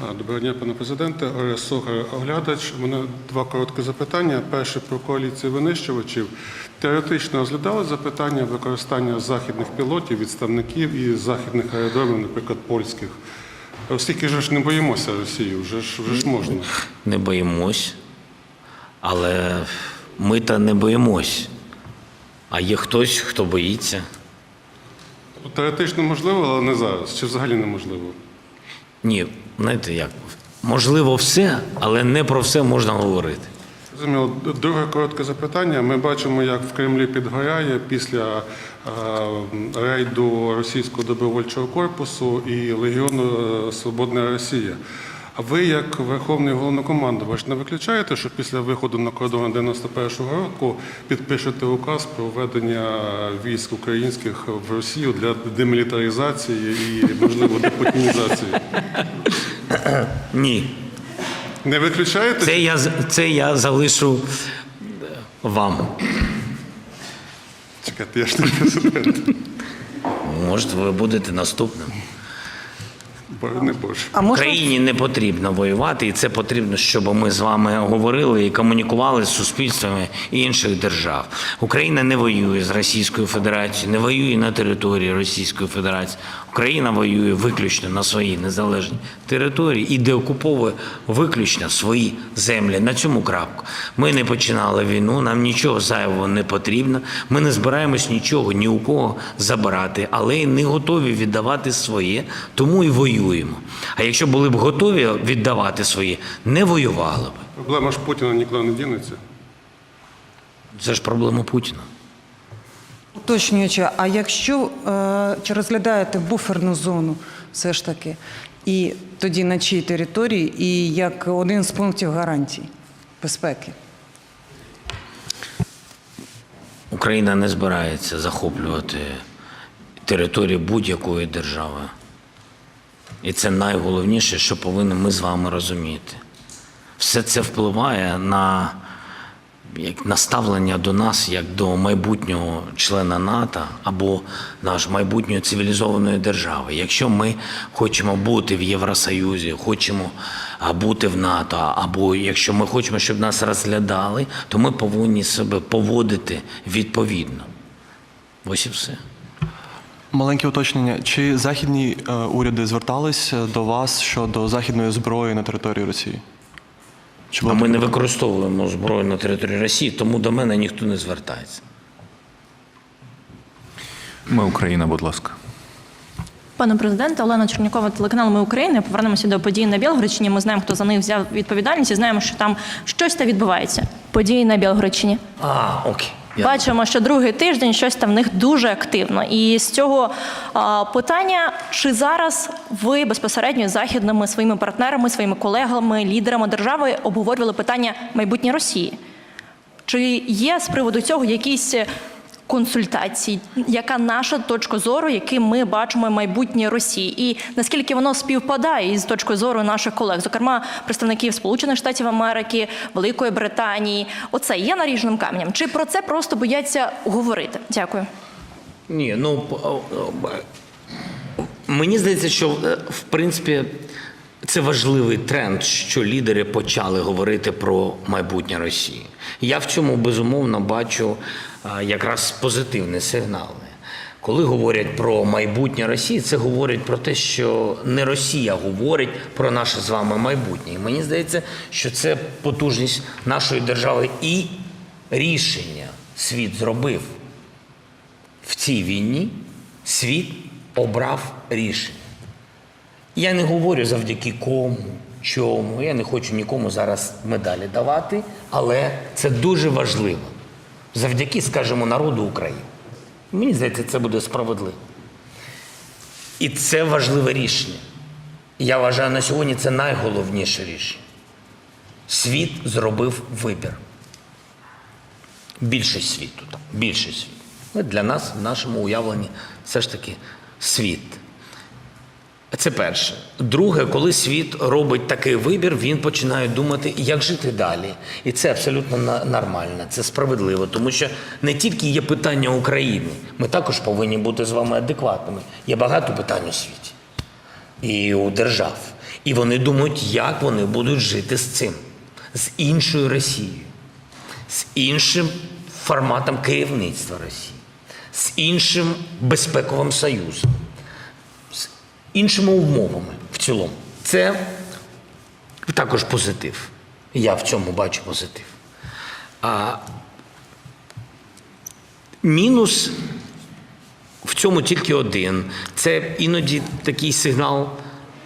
Доброго дня, пане президенте. Орес Сохар, оглядач. У мене два короткі запитання. Перше про коаліцію винищувачів. Теоретично розглядали запитання використання західних пілотів, відставників і західних аеродромів, наприклад, польських. Оскільки ж не боїмося Росії, вже ж вже ж можна. Не боїмось, але ми та не боїмось. А є хтось, хто боїться. Теоретично можливо, але не зараз. Чи взагалі неможливо? Ні, знаєте як? Можливо, все, але не про все можна говорити. Зрозуміло. Друге коротке запитання. Ми бачимо, як в Кремлі підгоряє після е, рейду російського добровольчого корпусу і Легіону е, Свободна Росія. А ви, як Верховний головнокомандувач, не виключаєте, що після виходу на кордон 91-го року підпишете указ про введення військ українських в Росію для демілітаризації і, можливо, депутінізації? Ні. Не виключаєте? Це я, це я залишу вам. Чекайте, я ж не президент. Може, ви будете наступним. Борони Боже. А можна Україні не потрібно воювати, і це потрібно, щоб ми з вами говорили і комунікували з суспільствами інших держав. Україна не воює з Російською Федерацією, не воює на території Російської Федерації. Україна воює виключно на своїй незалежній території і деокуповує виключно свої землі. На цьому крапку. Ми не починали війну, нам нічого зайвого не потрібно. Ми не збираємось нічого ні у кого забирати, але й не готові віддавати своє, тому і воюємо. А якщо були б готові віддавати своє, не воювали б. Проблема ж Путіна нікуди не дінеться. Це ж проблема Путіна. Уточнюючи, а якщо е, чи розглядаєте буферну зону все ж таки, і тоді на чій території, і як один з пунктів гарантій безпеки? Україна не збирається захоплювати територію будь-якої держави. І це найголовніше, що повинні ми з вами розуміти. Все це впливає на як наставлення до нас як до майбутнього члена НАТО або наш майбутньої цивілізованої держави. Якщо ми хочемо бути в Євросоюзі, хочемо бути в НАТО, або якщо ми хочемо, щоб нас розглядали, то ми повинні себе поводити відповідно. Ось і все. Маленьке уточнення. Чи західні е, уряди звертались до вас щодо західної зброї на території Росії? Чи А ми не використовуємо зброю на території Росії, тому до мене ніхто не звертається. Ми Україна, будь ласка. Пане президенте, Олена Чернікова, телеканал Ми Україна. Повернемося до подій на Білгородщині. Ми знаємо, хто за них взяв відповідальність і знаємо, що там щось та відбувається. Події на Білгородщині. А, окей. Бачимо, що другий тиждень щось там в них дуже активно. І з цього питання, чи зараз ви безпосередньо з західними своїми партнерами, своїми колегами, лідерами держави обговорювали питання майбутнє Росії? Чи є з приводу цього якісь консультації? Яка наша точка зору, яким ми бачимо майбутнє Росії? І наскільки воно співпадає із точкою зору наших колег, зокрема представників Сполучених Штатів Америки, Великої Британії? Оце є наріжним каменем? Чи про це просто бояться говорити? Дякую. Ні, ну мені здається, що е, в принципі це важливий тренд, що лідери почали говорити про майбутнє Росії. Я в цьому безумовно бачу якраз позитивні сигнали. Коли говорять про майбутнє Росії, це говорить про те, що не Росія говорить про наше з вами майбутнє. І мені здається, що це потужність нашої держави і рішення світ зробив в цій війні світ обрав рішення. Я не говорю завдяки кому, чому. Я не хочу нікому зараз медалі давати, але це дуже важливо. Завдяки, скажімо, народу України. Мені здається, це буде справедливо. І це важливе рішення. Я вважаю, на сьогодні це найголовніше рішення. Світ зробив вибір. Більшість світу, більшість світу. Для нас, в нашому уявленні, все ж таки світ. Це перше. Друге, коли світ робить такий вибір, він починає думати, як жити далі. І це абсолютно нормально, це справедливо, тому що не тільки є питання України, ми також повинні бути з вами адекватними. Є багато питань у світі і у держав. І вони думають, як вони будуть жити з цим, з іншою Росією, з іншим форматом керівництва Росії, з іншим безпековим союзом, іншими умовами в цілому. Це також позитив. Я в цьому бачу позитив. А мінус в цьому тільки один. Це іноді такий сигнал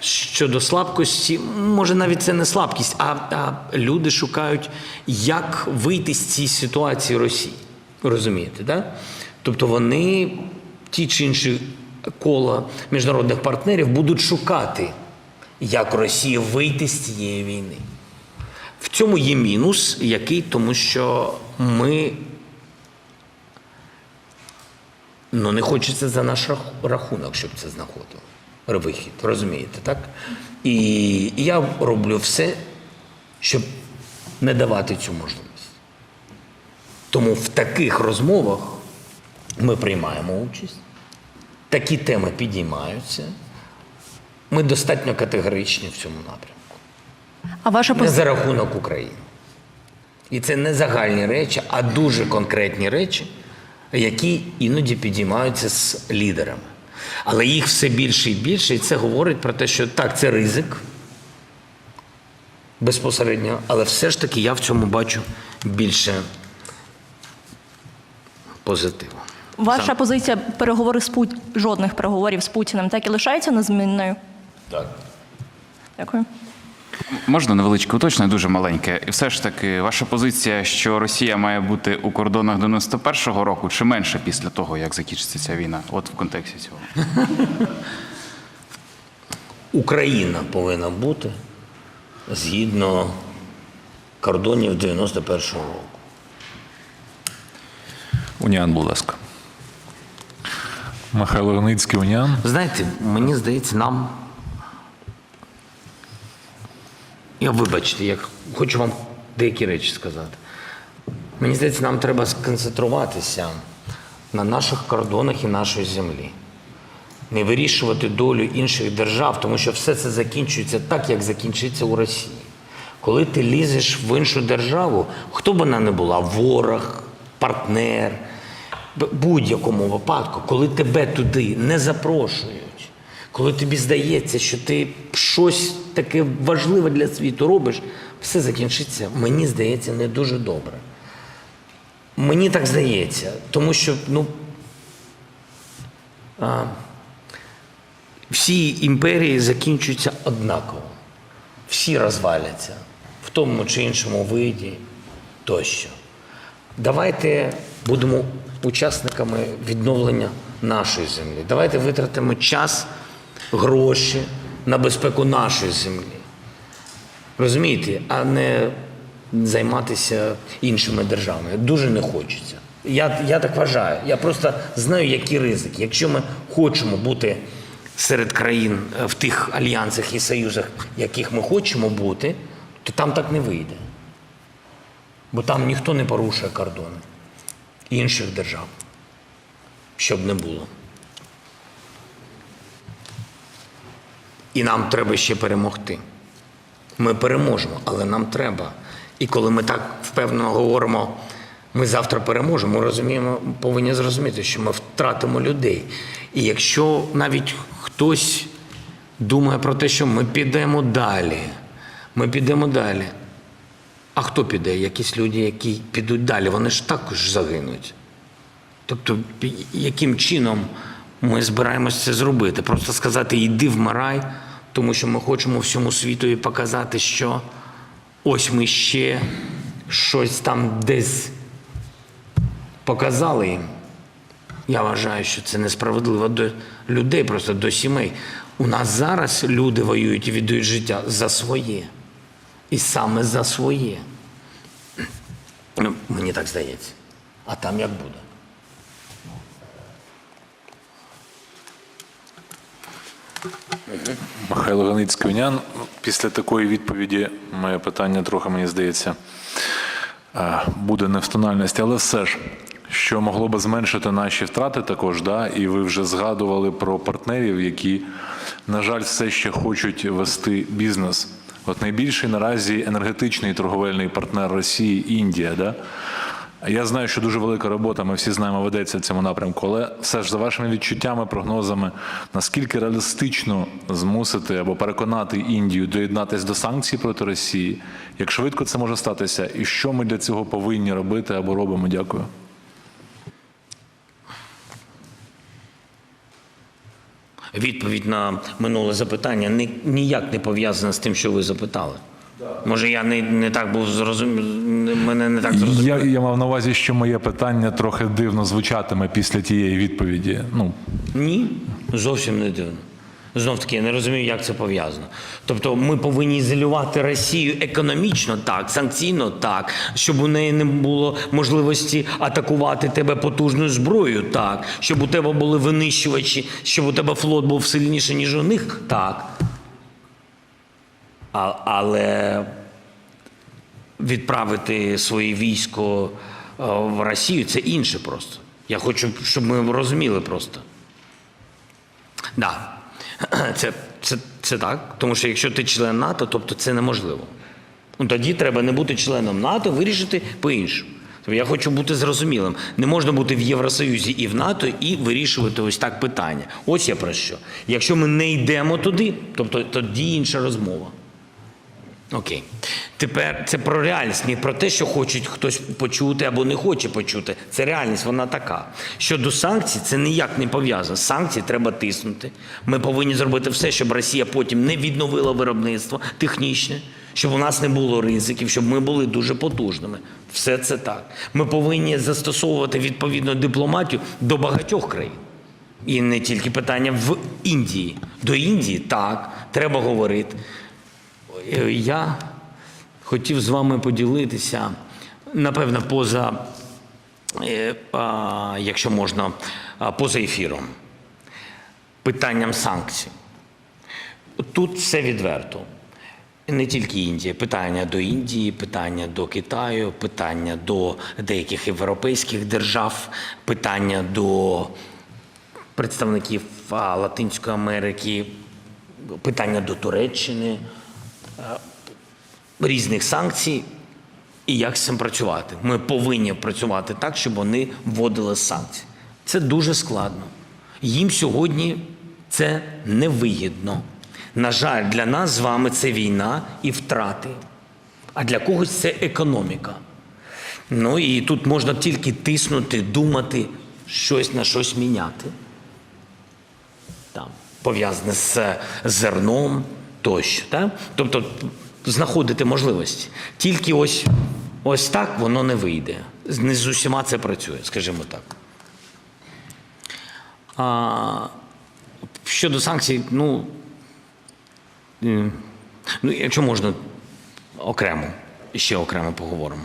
щодо слабкості. Може, навіть це не слабкість, а, а люди шукають, як вийти з цієї ситуації Росії. Розумієте, так? Тобто вони ті чи інші кола міжнародних партнерів будуть шукати, як Росія вийти з цієї війни. В цьому є мінус, який тому, що ми Ну, не хочеться за наш рахунок, щоб це знаходило. Вихід, розумієте, так? І я роблю все, щоб не давати цю можливість. Тому в таких розмовах ми приймаємо участь, такі теми підіймаються. Ми достатньо категоричні в цьому напрямку. А ваша Не за рахунок України. І це не загальні речі, а дуже конкретні речі, які іноді підіймаються з лідерами. Але їх все більше і більше, і це говорить про те, що так, це ризик безпосередньо, але все ж таки я в цьому бачу більше позитиву. Ваша позиція переговори з Пут... жодних переговорів з Путіним так і лишається незмінною? Так. Дякую. Можна невеличке уточнення, дуже маленьке. І все ж таки, ваша позиція, що Росія має бути у кордонах 91-го року, чи менше після того, як закінчиться ця війна? От в контексті цього. Україна повинна бути згідно кордонів 91-го року. Уніан, будь ласка. Михайло Гницький Уніан. Знаєте, мені здається, нам. Я вибачте, я хочу вам деякі речі сказати. Мені здається, нам треба сконцентруватися на наших кордонах і нашої землі. Не вирішувати долю інших держав, тому що все це закінчується так, як закінчиться у Росії. Коли ти лізеш в іншу державу, хто б вона не була, ворог, партнер, будь-якому випадку, коли тебе туди не запрошують, коли тобі здається, що ти щось таке важливе для світу робиш, все закінчиться, мені здається, не дуже добре. Мені так здається, тому що ну, а, всі імперії закінчуються однаково. Всі розваляться в тому чи іншому виді тощо. Давайте будемо учасниками відновлення нашої землі. Давайте витратимо час, гроші на безпеку нашої землі. Розумієте, а не займатися іншими державами. Дуже не хочеться. Я, я так вважаю. Я просто знаю, які ризики. Якщо ми хочемо бути серед країн е, в тих альянсах і союзах, яких ми хочемо бути, то там так не вийде. Бо там ніхто не порушує кордони інших держав, щоб не було. І нам треба ще перемогти. Ми переможемо, але нам треба. І коли ми так впевнено говоримо, ми завтра переможемо, розуміємо, повинні зрозуміти, що ми втратимо людей. І якщо навіть хтось думає про те, що ми підемо далі, ми підемо далі. А хто піде? Якісь люди, які підуть далі, вони ж також загинуть. Тобто, яким чином ми збираємося це зробити? Просто сказати йди вмирай, тому що ми хочемо всьому світу показати, що ось ми ще щось там десь показали їм. Я вважаю, що це несправедливо до людей, просто до сімей. У нас зараз люди воюють і віддають життя за своє. І саме за своє. Ну, Мені так здається. А там як буде? Михайло Ганицький Унян. Після такої відповіді моє питання трохи, мені здається, е, буде не але все ж, що могло би зменшити наші втрати також, да? і ви вже згадували про партнерів, які на жаль, все ще хочуть вести бізнес. От найбільший наразі енергетичний торговельний партнер Росії Індія. Да? Я знаю, що дуже велика робота, ми всі знаємо, ведеться в цьому напрямку, але все ж за вашими відчуттями, прогнозами, наскільки реалістично змусити або переконати Індію доєднатися до санкцій проти Росії, як швидко це може статися, і що ми для цього повинні робити або робимо? Дякую. Відповідь на минуле запитання не ніяк не пов'язана з тим, що ви запитали. Може, я не, не так був зрозумів, мене не так зрозумів. Я, я мав на увазі, що моє питання трохи дивно звучатиме після тієї відповіді. Ну, Ні, зовсім не дивно. Знов таки, я не розумію, як це пов'язано. Тобто ми повинні ізолювати Росію економічно, так, санкційно, так, щоб у неї не було можливості атакувати тебе потужною зброєю, так, щоб у тебе були винищувачі, щоб у тебе флот був сильніший, ніж у них, так. А, але відправити своє військо е, в Росію це інше просто. Я хочу, щоб ми розуміли просто. Да. Це, це, це так. Тому що якщо ти член НАТО, тобто це неможливо. Ну, тоді треба не бути членом НАТО, вирішити по-іншому. Тобто я хочу бути зрозумілим. Не можна бути в Євросоюзі і в НАТО і вирішувати ось так питання. Ось я про що. Якщо ми не йдемо туди, тобто тоді інша розмова. Окей. Тепер це про реальність, не про те, що хочуть хтось почути або не хоче почути. Це реальність, вона така. Щодо санкцій, це ніяк не пов'язано. Санкції треба тиснути. Ми повинні зробити все, щоб Росія потім не відновила виробництво технічне, щоб у нас не було ризиків, щоб ми були дуже потужними. Все це так. Ми повинні застосовувати відповідну дипломатію до багатьох країн. І не тільки питання в Індії. До Індії так, треба говорити. Е, Я хотів з вами поділитися, напевно, поза, е, якщо можна, поза ефіром, питанням санкцій. Тут все відверто. Не тільки Індія, питання до Індії, питання до Китаю, питання до деяких європейських держав, питання до представників Латинської Америки, питання до Туреччини, різних санкцій і як з цим працювати. Ми повинні працювати так, щоб вони вводили санкції. Це дуже складно. Їм сьогодні це невигідно. На жаль, для нас з вами це війна і втрати, а для когось це економіка. Ну і тут можна тільки тиснути, думати, щось на щось міняти там, пов'язане з зерном тощо. Да? Тобто знаходити можливості. Тільки ось, ось так воно не вийде. Не з усіма це працює, скажімо так. А, щодо санкцій, ну, ну, якщо можна окремо, ще окремо поговоримо.